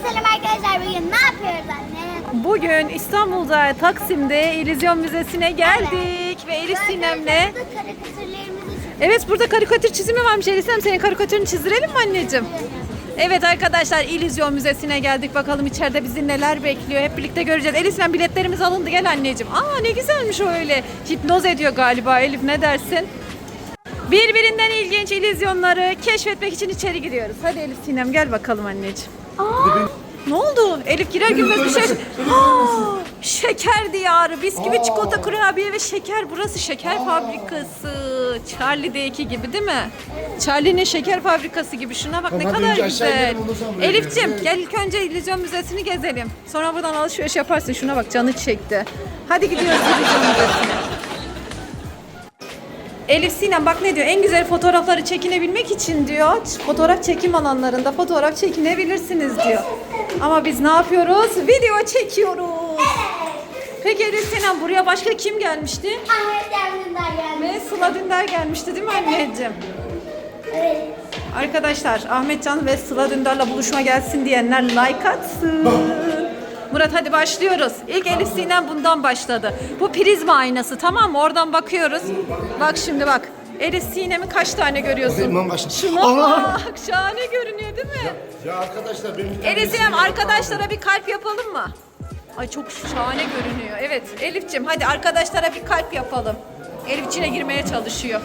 Selam arkadaşlar. Bugün ne yapıyoruz anne? Bugün İstanbul'da Taksim'de İllüzyon Müzesi'ne geldik ve Elif Sinem'le. Evet burada karikatür çizimi varmış Elif Sinem senin karikatürünü çizdirelim mi anneciğim? Evet arkadaşlar İllüzyon Müzesi'ne geldik bakalım içeride bizi neler bekliyor hep birlikte göreceğiz. Elif Sinem biletlerimiz alındı gel anneciğim. Aa ne güzelmiş o öyle hipnoz ediyor galiba Elif ne dersin? Birbirinden ilginç illüzyonları keşfetmek için içeri giriyoruz. Hadi Elif Sinem gel bakalım anneciğim. Ne oldu? Elif girer girmez bir şey. Aa, şeker diyarı, bisküvi, çikolata, kurabiye ve şeker. Burası şeker fabrikası. Charlie'deki gibi değil mi? Charlie'nin şeker fabrikası gibi. Şuna bak ne Tamam, kadar önce aşağı güzel. inelim, ondan sonra buraya Elif'ciğim gel ilk önce İllüzyon Müzesi'ni gezelim. Sonra buradan alışveriş yaparsın. Şuna bak canı çekti. Hadi gidiyoruz İllüzyon Müzesi'ne. Elif Sinem bak ne diyor? En güzel fotoğrafları çekinebilmek için diyor. Fotoğraf çekim alanlarında fotoğraf çekinebilirsiniz diyor. Ama biz ne yapıyoruz? Video çekiyoruz. Peki Elif Sinem buraya başka kim gelmişti? Ahmet geldi. Ve Sıla Dündar gelmişti değil mi anneciğim? Evet. Arkadaşlar Ahmetcan ve Sıla Dündar'la buluşma gelsin diyenler like atsın. Murat hadi başlıyoruz. İlk Elif Sinem bundan başladı. Bu prizma aynası tamam mı? Oradan bakıyoruz. Bak şimdi bak. Elif Sinem'i kaç tane görüyorsun? Bakayım ben kaç- Şuna Allah! bak. Şahane görünüyor değil mi? Ya arkadaşlar benim bir tane Elif Sinem resim arkadaşlara bir kalp yapalım mı? Ay çok şahane görünüyor. Evet Elif'ciğim hadi arkadaşlara bir kalp yapalım. Elif içine girmeye çalışıyor.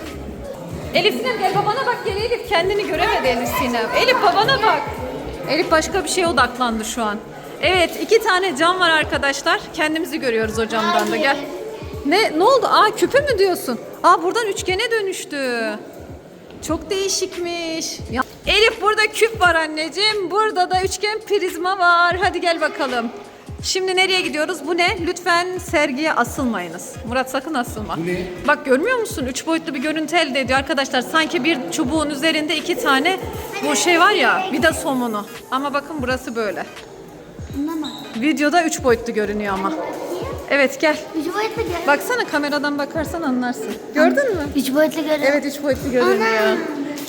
Elif Sinem gel babana bak gel Elif kendini göremedi Elif Sinem. Elif babana bak. Elif başka bir şeye odaklandı şu an. Evet iki tane cam var arkadaşlar. Kendimizi görüyoruz o camdan da gel. Ne ne oldu? Aa küpe mü diyorsun? Aa buradan üçgene dönüştü. Çok değişikmiş. Ya. Elif burada küp var anneciğim. Burada da üçgen prizma var. Hadi gel bakalım. Şimdi nereye gidiyoruz? Bu ne? Lütfen sergiye asılmayınız. Murat sakın asılma. Bu ne? Bak görmüyor musun? Üç boyutlu bir görüntü elde ediyor arkadaşlar. Sanki bir çubuğun üzerinde iki tane bu şey var ya vida somunu. Ama bakın burası böyle. Videoda üç boyutlu görünüyor ama. Evet gel. Üç boyutlu gör. Baksana kameradan bakarsan anlarsın. Gördün mü? Üç boyutlu gör. Evet üç boyutlu görünüyor.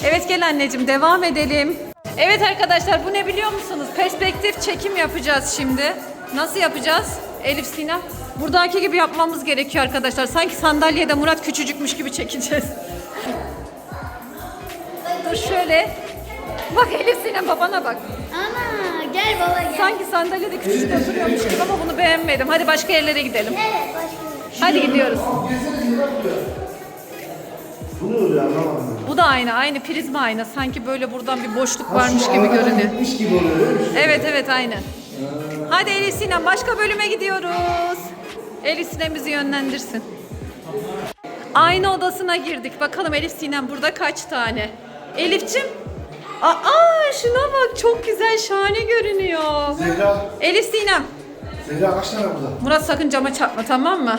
Evet gel anneciğim devam edelim. Evet arkadaşlar bu ne biliyor musunuz? Perspektif çekim yapacağız şimdi. Nasıl yapacağız? Elif Sinem. Buradaki gibi yapmamız gerekiyor arkadaşlar. Sanki sandalyede Murat küçücükmüş gibi çekeceğiz. Dur şöyle. Bak Elif Sinem babana bak. Ana gel baba gel. Sanki sandalyede küçücük oturuyormuş gibi ama bunu beğenmedim. Hadi başka yerlere gidelim. Evet başka. Hadi gidiyoruz. Bu ne oluyor anlamadım. Bu da aynı. Aynı prizma aynı. Sanki böyle buradan bir boşluk varmış gibi görünüyor. Gitmiş gibi oluyor değil mi? Evet evet aynı. Hadi Elif Sinem başka bölüme gidiyoruz. Elif Sinem bizi yönlendirsin. Aynı odasına girdik. Bakalım Elif Sinem burada kaç tane? Elifçim. Aa şuna bak çok güzel şahane görünüyor. Zehra, Elif Sinem. Zehra kaç tane burada? Murat sakın cama çarpma tamam mı?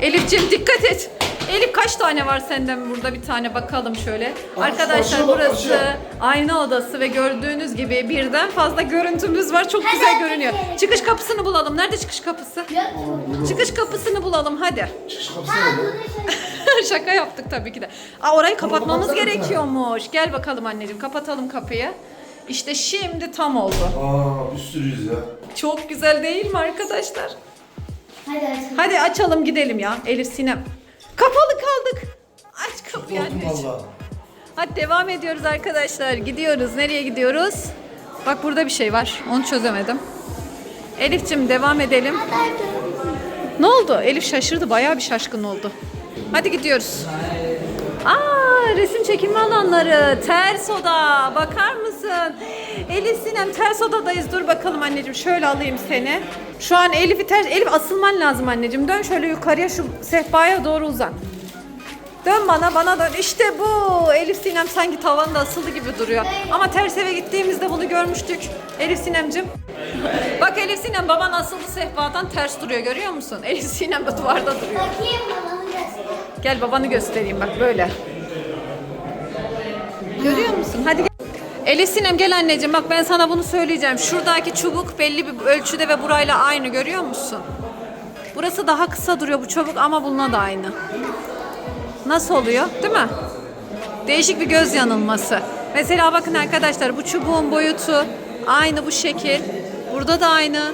Elif'ciğim dikkat et. Elif kaç tane var senden burada bir tane bakalım şöyle. Arkadaşlar açıyor bak, burası açıyor. ayna odası ve gördüğünüz gibi birden fazla görüntümüz var. Çok güzel görünüyor. Çıkış kapısını bulalım. Nerede çıkış kapısı? Çıkış kapısını bulalım hadi. Çıkış kapısı nerede? Şaka yaptık tabii ki de. Aa, orayı kapatmamız gerekiyormuş. Gel bakalım anneciğim kapatalım kapıyı. İşte şimdi tam oldu. Aa bir sürüyüz ya. Çok güzel değil mi arkadaşlar? Hadi açalım. Hadi açalım gidelim ya Elif Sinem. Kapalı kaldık. Aç kapıyı Korktum anneciğim. valla. Hadi devam ediyoruz arkadaşlar. Gidiyoruz. Nereye gidiyoruz? Bak burada bir şey var. Onu çözemedim. Elif'cim devam edelim. Ne oldu? Elif şaşırdı. Bayağı bir şaşkın oldu. Hadi gidiyoruz. Aa, resim çekilme alanları. Ters oda. Bakar mısın? Elif Sinem ters odadayız. Dur bakalım anneciğim. Şöyle alayım seni. Şu an Elif'i ters... Elif asılman lazım anneciğim. Dön şöyle yukarıya şu sehpaya doğru uzan. Dön bana, bana dön. İşte bu. Elif Sinem sanki tavanda asılı gibi duruyor. Ama ters eve gittiğimizde bunu görmüştük. Elif Sinemcim. Bak Elif Sinem baban asıldı sehpadan ters duruyor görüyor musun? Elif Sinem de duvarda duruyor. Bakayım babanı göster. Gel babanı göstereyim bak böyle. Görüyor musun? Hadi gel. Elif Sinem gel anneciğim bak ben sana bunu söyleyeceğim. Şuradaki çubuk belli bir ölçüde ve burayla aynı görüyor musun? Burası daha kısa duruyor bu çubuk ama bununla da aynı. Nasıl oluyor? Değil mi? Değişik bir göz yanılması. Mesela bakın arkadaşlar bu çubuğun boyutu aynı bu şekil. Burada da aynı.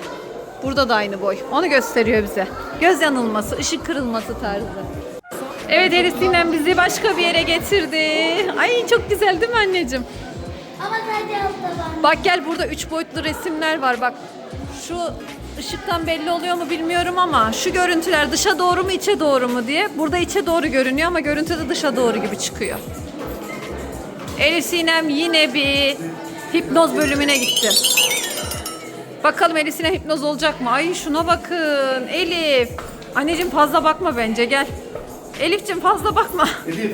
Burada da aynı boy. Onu gösteriyor bize. Göz yanılması, ışık kırılması tarzı. Evet Elif Sinem bizi başka bir yere getirdi. Ay çok güzel değil mi anneciğim? Ama sadece altta var. Bak gel burada üç boyutlu resimler var bak. Şu ışıktan belli oluyor mu bilmiyorum ama şu görüntüler dışa doğru mu içe doğru mu diye. Burada içe doğru görünüyor ama görüntüde dışa doğru gibi çıkıyor. Elif Sinem yine bir hipnoz bölümüne gitti. Bakalım Elif Sinem hipnoz olacak mı? Ay şuna bakın Elif. Anneciğim fazla bakma bence gel. Elif'cim fazla bakma. Elif.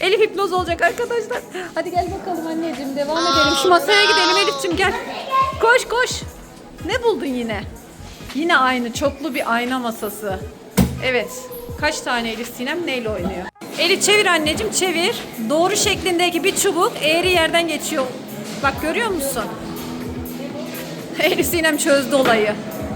Elif hipnoz olacak arkadaşlar. Hadi gel bakalım anneciğim devam edelim. Şu masaya gidelim Elif'ciğim gel. Koş koş. Ne buldun yine? Yine aynı çoklu bir ayna masası. Evet. Kaç tane Elif Sinem neyle oynuyor? Elif çevir anneciğim çevir. Doğru şeklindeki bir çubuk eğri yerden geçiyor. Bak görüyor musun? Elif Sinem çözdü olayı.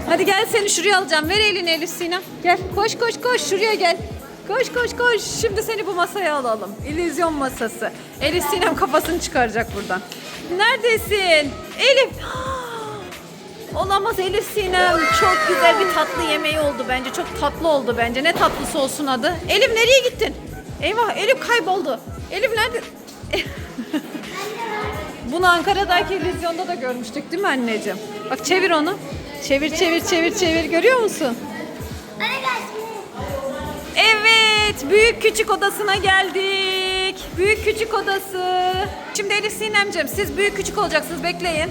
Hadi gel seni şuraya alacağım. Ver elini Elif Sinem. Gel koş koş koş şuraya gel. Koş koş koş. Şimdi seni bu masaya alalım. İllüzyon masası. Elif Sinem kafasını çıkaracak buradan. Neredesin? Elif. Olamaz Elif Sinem. Çok güzel bir tatlı yemeği oldu bence. Çok tatlı oldu bence. Ne tatlısı olsun adı? Elif nereye gittin? Eyvah Elif kayboldu. Elif nerede? Bunu Ankara'daki illüzyonda da görmüştük değil mi anneciğim? Bak çevir onu. Çevir çevir çevir çevir görüyor musun? Anne. Evet, büyük küçük odasına geldik. Büyük küçük odası. Şimdi Elif Sinemciğim siz büyük küçük olacaksınız bekleyin.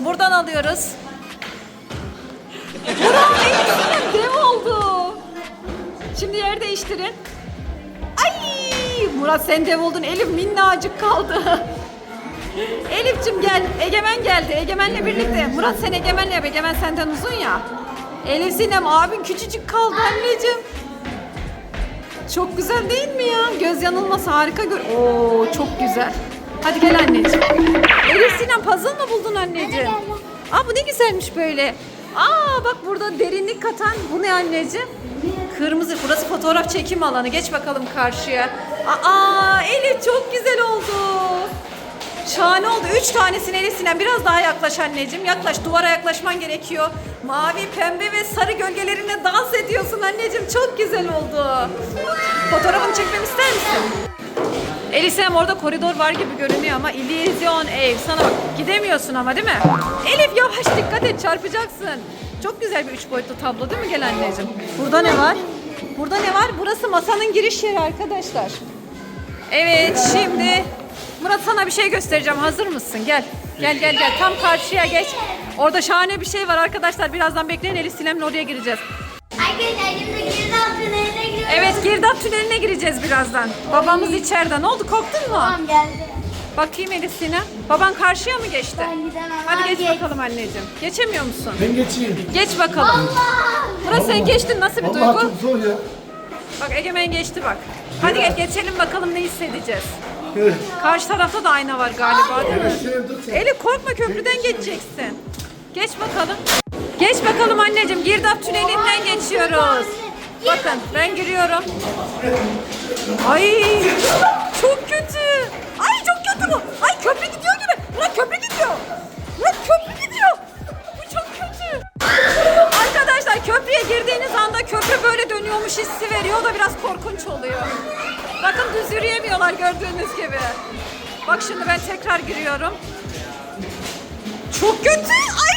Buradan alıyoruz. Burak Elif Sinem dev oldu. Şimdi yer değiştirin. Ay Murat sen dev oldun. Elif minnacık kaldı. Elif'cim gel. Egemen geldi. Egemen'le birlikte. Murat sen Egemen'le yap. Egemen senden uzun ya. Elif Sinem abin küçücük kaldı anneciğim. Çok güzel değil mi ya? Göz yanılması harika gör. Oo çok güzel. Hadi gel anneciğim. Elif Sinem puzzle mı buldun anneciğim? Aa bu ne güzelmiş böyle. Aa bak burada derinlik katan bu ne anneciğim? Kırmızı. Burası fotoğraf çekim alanı. Geç bakalım karşıya. Aa Elif çok güzel oldu. Şahane oldu. Üç tanesini Elif Sinem. Biraz daha yaklaş anneciğim. Yaklaş. Duvara yaklaşman gerekiyor. Mavi, pembe ve sarı Çok güzel oldu. Fotoğrafını çekmemi ister misin? Elif Sinem orada koridor var gibi görünüyor ama illüzyon ev. Sana bak gidemiyorsun ama değil mi? Elif yavaş dikkat et çarpacaksın. Çok güzel bir üç boyutlu tablo değil mi gel anneciğim? Burada ne var? Burada ne var? Burası masanın giriş yeri arkadaşlar. Evet şimdi Murat sana bir şey göstereceğim. Hazır mısın? Gel. Gel gel gel. Tam karşıya geç. Orada şahane bir şey var arkadaşlar. Birazdan bekleyin. Elif Sinem'le oraya gireceğiz. Arkadaşlar. Evet girdap tüneline gireceğiz birazdan. Babamız içeride. Ne oldu? Korktun mu? Tamam geldi. Bakayım Elif Sinem. Baban karşıya mı geçti? Ben gidemem. Hadi geç geç. bakalım anneciğim. Geçemiyor musun? Ben geçeyim. Geç bakalım. Allah! Murat sen geçtin. Nasıl bir Vallahi duygu? çok zor ya. Bak Egemen geçti bak. Hadi gel geçelim bakalım ne hissedeceğiz. Karşı tarafta da ayna var galiba değil mi? Dur sen. Elif korkma köprüden geçeceksin. Geç bakalım. Geç bakalım anneciğim. Girdap tünelinden geçiyoruz. Bakın ben giriyorum. Ay çok kötü. Ay çok kötü bu. Ay köprü gidiyor gibi. Murat köprü gidiyor. Murat köprü gidiyor. Bu çok kötü. Arkadaşlar köprüye girdiğiniz anda köprü böyle dönüyormuş hissi veriyor. O da biraz korkunç oluyor. Bakın düz yürüyemiyorlar gördüğünüz gibi. Bak şimdi ben tekrar giriyorum. Çok kötü. Ay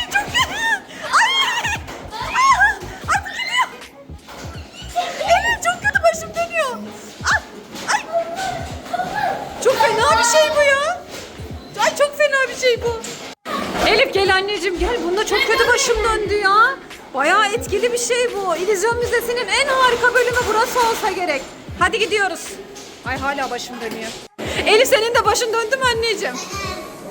şey bu. Elif gel anneciğim gel. Bunda çok kötü başım döndü ya. Bayağı etkili bir şey bu. İllüzyon Müzesi'nin en harika bölümü burası olsa gerek. Hadi gidiyoruz. Ay hala başım dönüyor. Elif senin de başın döndü mü anneciğim?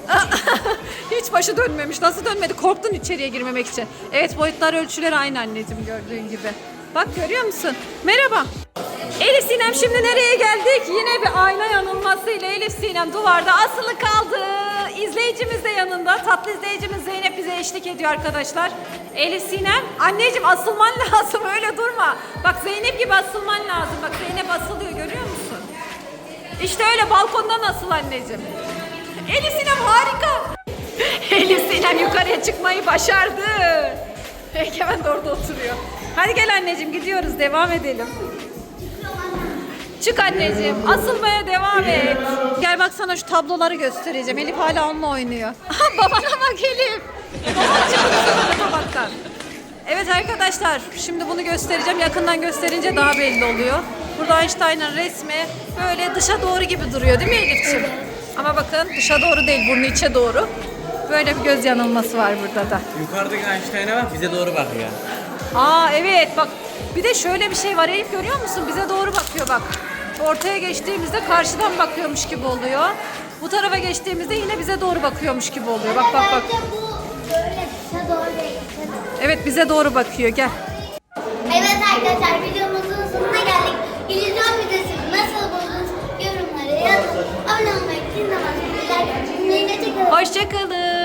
Hiç başı dönmemiş. Nasıl dönmedi? Korktun içeriye girmemek için. Evet boyutlar ölçüler aynı anneciğim gördüğün gibi. Bak görüyor musun? Merhaba. Elif Sinem şimdi nereye geldik? Yine bir ayna yanılmasıyla Elif Sinem duvarda asılı kaldı. İzleyicimiz de yanında. Tatlı izleyicimiz Zeynep bize eşlik ediyor arkadaşlar. Elif Sinem anneciğim asılman lazım öyle durma. Bak Zeynep gibi asılman lazım. Bak Zeynep asılıyor görüyor musun? İşte öyle balkondan asıl anneciğim. Elif Sinem harika. Elif Sinem yukarıya çıkmayı başardı. Egemen de orada oturuyor. Hadi gel anneciğim gidiyoruz devam edelim. Çık anneciğim. Asılmaya devam et. Gel bak sana şu tabloları göstereceğim. Elif hala onunla oynuyor. Babana bak Elif. Tabaktan. Evet arkadaşlar şimdi bunu göstereceğim. Yakından gösterince daha belli oluyor. Burada Einstein'ın resmi böyle dışa doğru gibi duruyor değil mi Elif'ciğim? Ama bakın dışa doğru değil burnu içe doğru. Böyle bir göz yanılması var burada da. Yukarıdaki Einstein'a bak bize doğru bakıyor. Aa evet bak bir de şöyle bir şey var Elif görüyor musun? Bize doğru bakıyor bak. Ortaya geçtiğimizde karşıdan bakıyormuş gibi oluyor. Bu tarafa geçtiğimizde yine bize doğru bakıyormuş gibi oluyor. Bak bak bak. Evet bize doğru bakıyor gel. Evet arkadaşlar videomuzun sonuna geldik. İllüzyon videosunu nasıl buldunuz yorumlara yazın. Abone olmayı, dinlemeyi, like. Hoşçakalın.